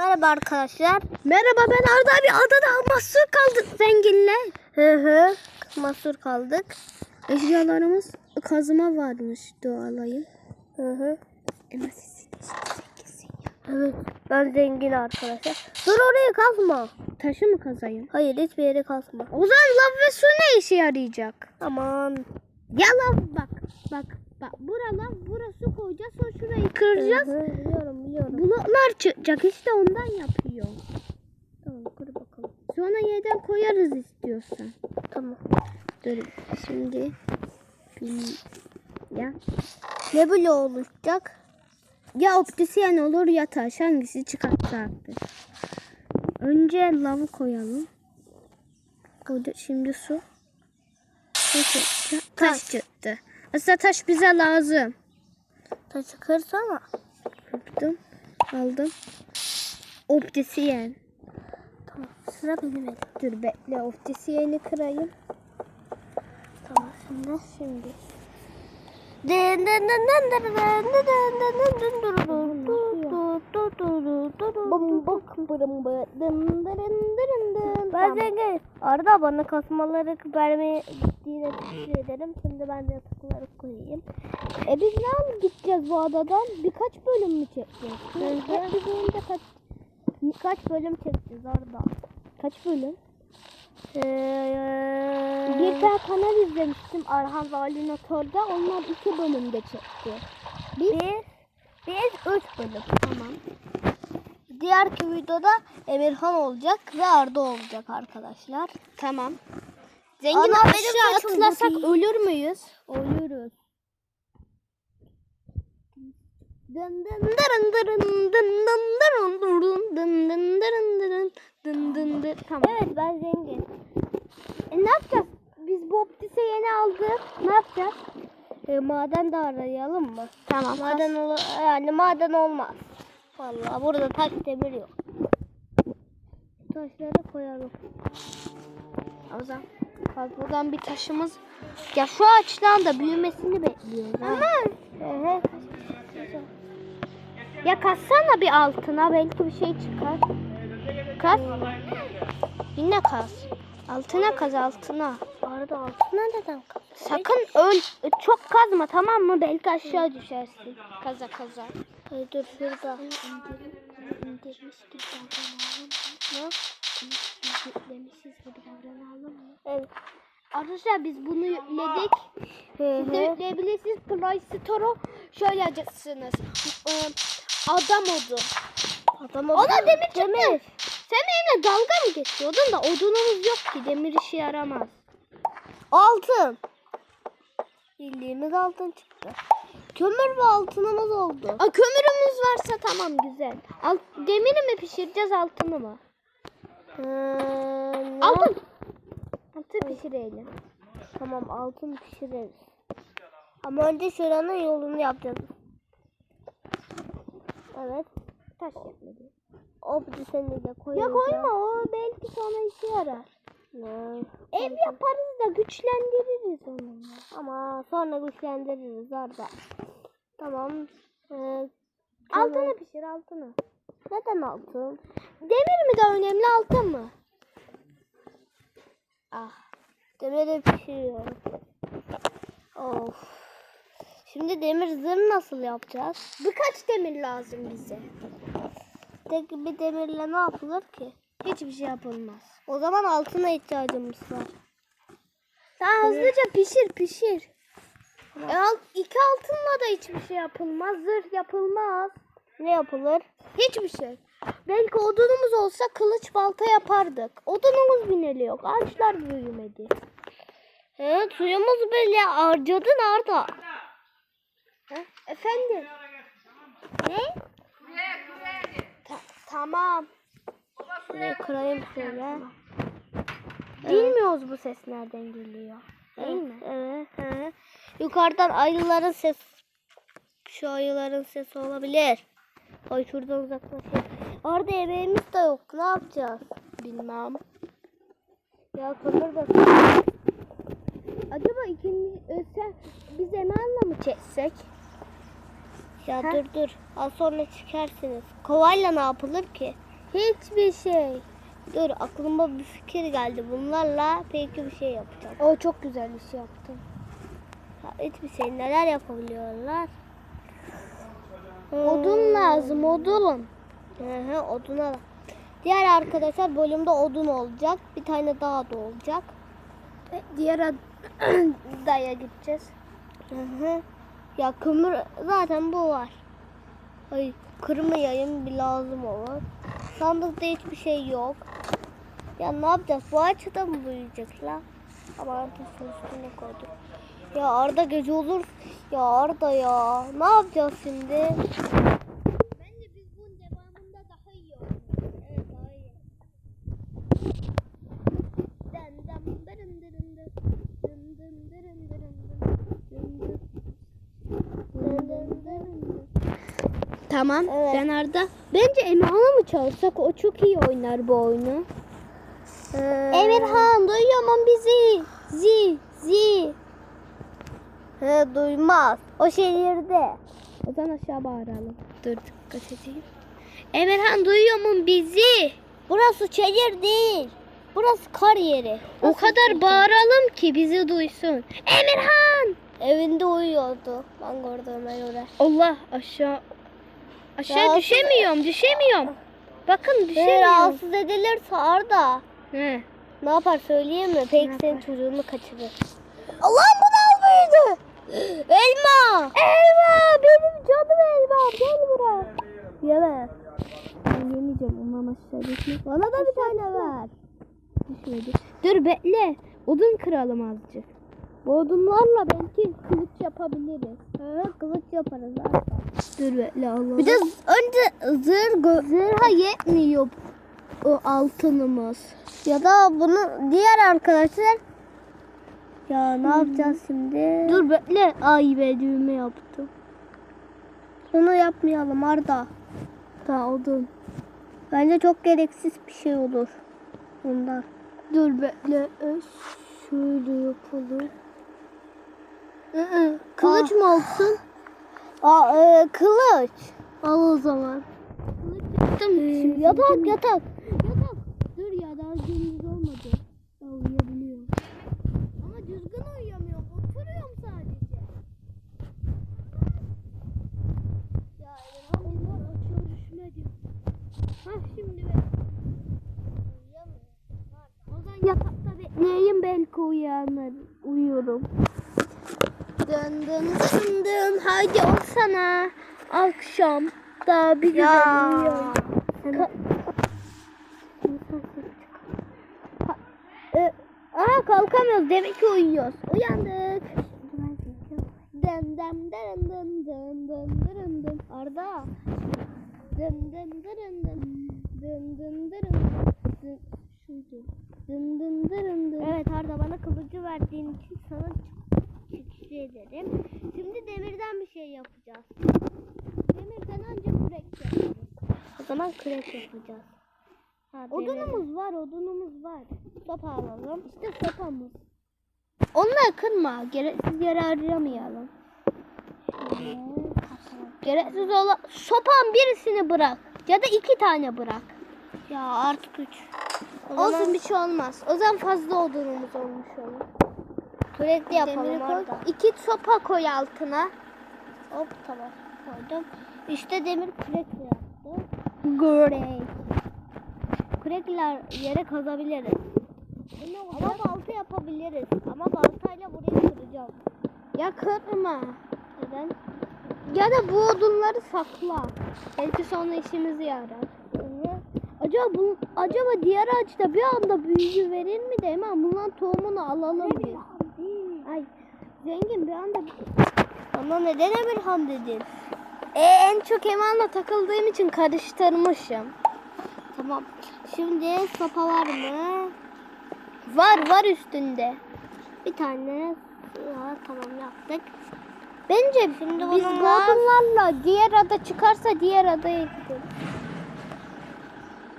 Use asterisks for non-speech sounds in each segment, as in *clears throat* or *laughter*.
Merhaba arkadaşlar. Merhaba ben Arda abi adada mahsur kaldık zenginle. Hı hı. Mahsur kaldık. Eşyalarımız kazıma varmış doğalayım. Hı hı. Evet. Ben zengin arkadaşlar. Dur oraya kazma. Taşı mı kazayım? Hayır hiçbir yere kazma. O zaman lav ve su ne işe yarayacak? Aman. Ya lav bak bak bak bura lav bura su koyacağız sonra şurayı kıracağız. Hı hı, biliyorum biliyorum. Bulutlar çıkacak işte ondan yapıyor. Tamam kur bakalım. Sonra yerden koyarız istiyorsan. Tamam. Dur şimdi. Ya. Ne bloğu oluşacak? Ya optisyen olur ya taş hangisi çıkarsa artık. Önce lavı koyalım. Koydu şimdi su. Çıktı? Taş çıktı. Aslında taş bize lazım. Taşı kırsana. Yaptım. Aldım. Optisyen. Tamam. Sıra benim elim. Dur bekle optisyeni kırayım. Tamam şimdi. Şimdi. Dın dın dın dın dın dın dın dın dın dın dın zengin. Arda bana kasmaları vermeye gittiğine teşekkür ederim. Şimdi ben de yatakları koyayım. E biz ne alıp gideceğiz bu adadan? Birkaç bölüm mü çekeceğiz? Hep biz oyunda kaç Kaç bölüm çekeceğiz Arda? kaç bölüm? Ee, Bir tane kanal izlemiştim Arhan ve Ali Nator'da. Onlar iki bölümde çekti. Biz, biz üç bölüm. Tamam. Diğerki videoda Emirhan olacak ve Arda olacak arkadaşlar. Tamam. Zengin Ana, aşağı atlasak ölür müyüz? Ölürüz. Dın dın dırın dırın dın dın dırın dırın dın dın dırın dırın dın dın dın. Tamam. Evet ben zengin. E ne yapacağız? Biz bu optise yeni aldık. Ne yapacağız? E, maden de arayalım mı? Tamam. Maden ol yani maden olmaz. Vallahi burada taş demir yok. Taşları koyalım. O zaman bak buradan bir taşımız. Ya şu ağaçtan da büyümesini bekliyoruz. ha. Evet. Ya kassana bir altına belki bir şey çıkar. Kas. Yine kas. Altına kaz altına. Arada altına neden kaldı? Sakın öl çok kazma tamam mı? Belki aşağı düşersin. Kaza kaza. Hayır dur şurada. İndirmiş gibi davranalım? Ne? Yüklemişiz gibi? Evet. Arkadaşlar biz bunu yükledik. Siz de yükleyebilirsiniz. Play Store'u şöyle yazacaksınız. Ee, Adam odu. Adam Ona demir çıktı. Sen benimle dalga mı geçiyordun da odunumuz yok ki demir işe yaramaz. Altın. Bildiğimiz altın çıktı. Kömür ve altınımız oldu. Aa, kömürümüz varsa tamam güzel. Al, demiri mi pişireceğiz altını mı? Ne Altın. Altı pişirelim. Tamam altın pişiririz. Ama önce şuranın yolunu yapacağız. Evet. Taş yetmedi. O seni de Ya koyacağım. koyma o belki sonra işe yarar. Ne? Ev yaparız da güçlendiririz onunla. Ama sonra güçlendiririz Arda. Tamam. Ee, Altını pişir altını. Neden altın? Demir mi daha önemli altın mı? Ah. Demiri pişiriyorum. Of. Şimdi demir zırh nasıl yapacağız? Birkaç demir lazım bize. Tek bir demirle ne yapılır ki? Hiçbir şey yapılmaz. O zaman altına ihtiyacımız var. Sen hızlıca pişir pişir. E, al, iki altınla da hiçbir şey yapılmaz. Zırh yapılmaz. Ne yapılır? Hiçbir şey. Belki odunumuz olsa kılıç balta yapardık. Odunumuz bineli yok. Ağaçlar büyümedi. Evet suyumuzu bile harcadın Arda. Ha? Efendim? Ne? Ta- tamam. Şurayı kırayım şöyle. Bilmiyoruz bu ses nereden geliyor. Değil mi? Evet. evet. Yukarıdan ayıların ses. Şu ayıların sesi olabilir. Ay şuradan uzaklaşayım. Arda yemeğimiz de yok. Ne yapacağız? Bilmem. Ya kömür de Acaba ikinci e, sen biz Emel'le mı çeksek? Ya Ha? dur dur. Az sonra çıkarsınız. Kovayla ne yapılır ki? Hiçbir şey. Dur aklıma bir fikir geldi. Bunlarla peki bir şey yapacağım. O çok güzel iş yaptın. Ha, Hiçbir şey neler yapabiliyorlar? Odun lazım odun. Hı oduna da. Diğer arkadaşlar bölümde odun olacak. Bir tane daha da olacak. Diğer ad- *clears throat* daya gideceğiz. Hı hı. Ya kömür zaten bu var. Ay kırma yayın bir lazım olur. Sandıkta hiçbir şey yok. Ya ne yapacağız? Bu ağaçta mı büyüyecek la? Ama arkadaşlar üstüne koyduk. Ya Arda gece olur. Ya Arda ya. Ne yapacağız şimdi? Bence biz bunun devamında daha iyi oynarız. Evet daha iyi. Den den dırın dırın dı. Dın dın dırın dırın dı. Dın dın. Dın dın dırın dı. Tamam. Evet. Ben Arda. Bence Emirhan'a mı çalışsak? O çok iyi oynar bu oyunu. Ee, Emirhan duyuyor mu bizi? Zi zi. He, duymaz. O şehirde. O zaman aşağı bağıralım. Dur dikkat edeyim. Emirhan duyuyor mu bizi? Burası şehir değil. Burası kar yeri. O kadar bağıralım ki bizi duysun. Emirhan! Evinde uyuyordu. Ben gördüğüme göre. Allah aşağı aşağı Ya, düşemiyorum, düşemiyorum. Bakın düşemiyorum. rahatsız edilirse Arda. He. Ne yapar söyleyeyim mi? Peki senin çocuğunu kaçırır. Allah'ım bu ne büyüdü? *gasps* Elma. Elma benim canım elma gel buraya. Yeme. Ben yemeyeceğim ondan aşağı düşme. Bana da bir tane ver. Düşmedi. Dur bekle. Odun kıralım azıcık. Bu odunlarla belki kılıç yapabiliriz. Ha, kılıç yaparız Arda. Dur bekle Allah. Bir de önce zırh zırha yetmiyor o altınımız. ya da bunu diğer arkadaşlar ya ne yapacağız şimdi? Dur bekle. Ay be düğme yaptım. Bunu yapmayalım Arda. Daha odun. Bence çok gereksiz bir şey olur. Bundan. Dur bekle. Şöyle yapalım. Kılıç mı olsun? Aa, e, kılıç. Al o zaman. Kılıç yaptım. Şimdi yatak şimdi- yatak. Yatak. Dur ya daha gündüz olmadı. Ya uyuyabiliyorum. Ama düzgün uyuyamıyorum. Oturuyorum sadece. Ya elhamdülillah açıyor düşmedi. Ha şimdi ben. O zaman yatakta bekleyeyim belki uyanır. Uyuyorum. Dön dön dön dön. Haydi olsana. Akşam. Daha bir güzel Ya. uyuyorum. Ka- Ha, e, Aa kalkamıyoruz. Demek ki uyuyoruz. Uyandık. Dın dın dın dın dın dın dın dın. Arda. Dın dın dın dın. Dın dın dın dın. Şuydu. Dın dın dın dın. Evet Arda bana kılıcı verdiğin için sana çok teşekkür ederim. Şimdi demirden bir şey yapacağız. Demirden ancak kürek yaparız. O zaman kürek yapacağız. Ha. Odunumuz var, odunumuz var. sopa alalım. İşte sopamız. Onları kırma. Gereksiz yere harcamayalım. Gereksiz olan sopan birisini bırak. Ya da iki tane bırak. Ya artık üç. O Olsun zaman bir şey olmaz. O zaman fazla odunumuz olmuş olur. kürek de yapalım koy. Arda. İki sopa koy altına. Hop tamam koydum. İşte demir kürekle yaptım. Great. Kürekler yere kazabiliriz. Ama balta yapabiliriz. Ama baltayla burayı kıracağım. Ya kırma. Neden? Ya da bu odunları sakla. Belki sonra işimize yarar. Acaba bu, acaba diğer ağaçta bir anda büyüyü verir mi de hemen bundan tohumunu alalım biz. Ay zengin bir anda Bana neden Emirhan dedin? E, en çok Eman'la takıldığım için karıştırmışım. Tamam. Şimdi sopa var mı? Var var üstünde. Bir tane. Ha, tamam yaptık. Bence Şimdi biz bu bununla- odunlarla diğer ada çıkarsa diğer adaya gidelim.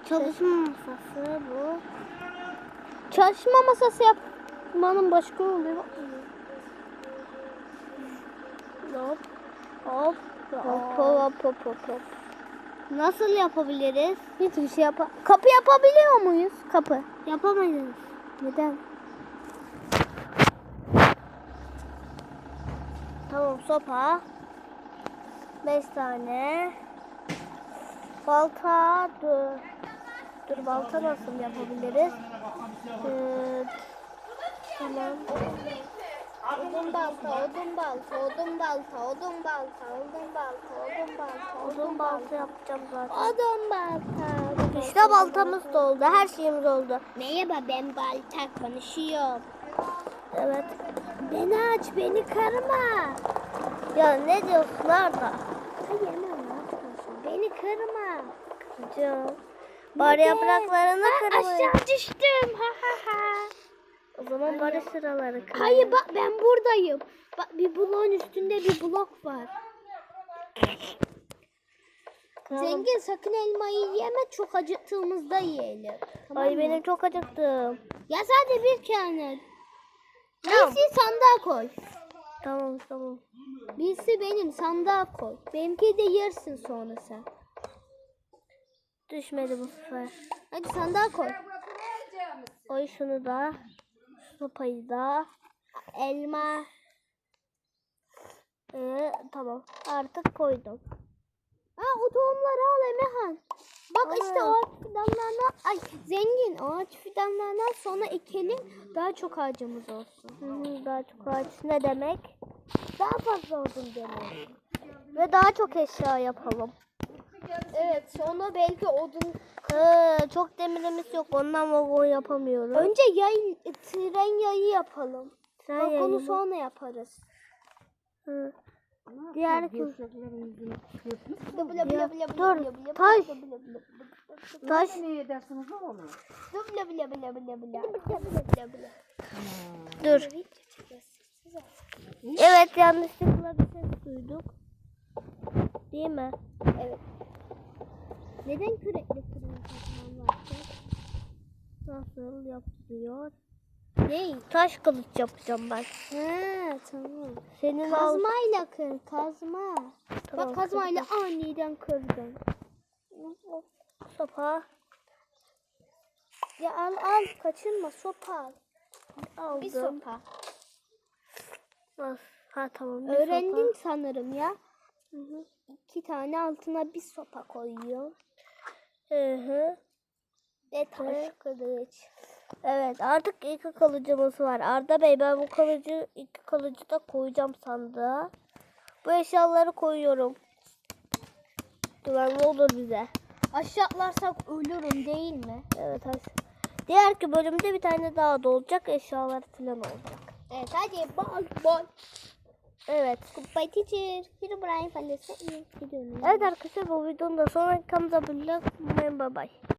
Çalışma masası bu. Çalışma masası yapmanın başka yolu yok. Hop. Hop. Hop hop hop hop hop. Nasıl yapabiliriz? Hiçbir şey yap. Kapı yapabiliyor muyuz? Kapı. Yapamayız. Neden? Tamam sopa. Beş tane. Balta dur. Dur balta nasıl yapabiliriz? Ee, tamam. Balta, odun balta, odun balta, odun balta, odun balta, odun balta, odun balta yapacağım zaten. Odun balta. İşte baltamız da oldu, her şeyimiz oldu. Merhaba ben balta konuşuyorum. Evet. Beni aç beni kırma. Ya ne diyorsun Arda? Hayır ne yapıyorsun? Beni kırma. Canım. Bari yapraklarını kırmayın. aşağı düştüm. Ha ha ha. O zaman bari sıraları kırmayın. Hayır bak ben buradayım. Bak bir bloğun üstünde bir blok var. Kıralım. Zengin sakın elmayı yeme çok acıktığımızda yiyelim. Tamam Ay mı? benim çok acıktım. Ya sadece bir tane. Tamam. Birisi sandığa koy. Tamam tamam. Birisi benim sandığa koy. Benimki de yersin sonra sen. Düşmedi bu sefer. Hadi sandığa koy. Koy şunu da. Sopayı da. Elma. Ee, tamam. Artık koydum. Ha o tohumları al Emehan. Bak işte Aa. ağaç fidanlarına ay zengin ağaç fidanlarına sonra ekelim daha çok ağacımız olsun. Hı daha çok ağaç ne demek? Daha fazla odun demek. Ve daha çok eşya yapalım. Evet sonra belki odun. Ee, çok demirimiz yok. Ondan vagon yapamıyoruz. Önce yay, tren yayı yapalım. Sen Bak onu yayını- sonra yaparız. Hı. Diğer kim? Dur, taş. Taş. Ne edersiniz oğlum? Dur. Evet yanlışlıkla bir ses duyduk. Değil mi? Evet. Neden kürekle fırın takman var? Nasıl yapılıyor? Ney? Taş kılıç yapacağım ben. Ha tamam. Senin. Kazmayla kır, kazma. Tamam, Bak kazmayla aniden kırdın. Sopa. Ya al al kaçırma sopa al. Aldım. Bir sopa. Al. Ha tamam. bir Öğrendin sanırım ya. Hı hı. İki tane altına bir sopa koyuyor. Hı hı. Ve taş kılıç. Evet artık iki kalıcımız var. Arda Bey ben bu kalıcı iki kalıcı da koyacağım sandığa. Bu eşyaları koyuyorum. Güvenli olur bize. Aşağı atlarsak ölürüm değil mi? Evet hadi. Diğer ki bölümde bir tane daha da olacak. Eşyalar falan olacak. Evet hadi bol bol. Evet. Goodbye teacher. Herobrine. Gidiyorum. Evet arkadaşlar bu videonun da sonraki kanalda bulacağız. Bye bye.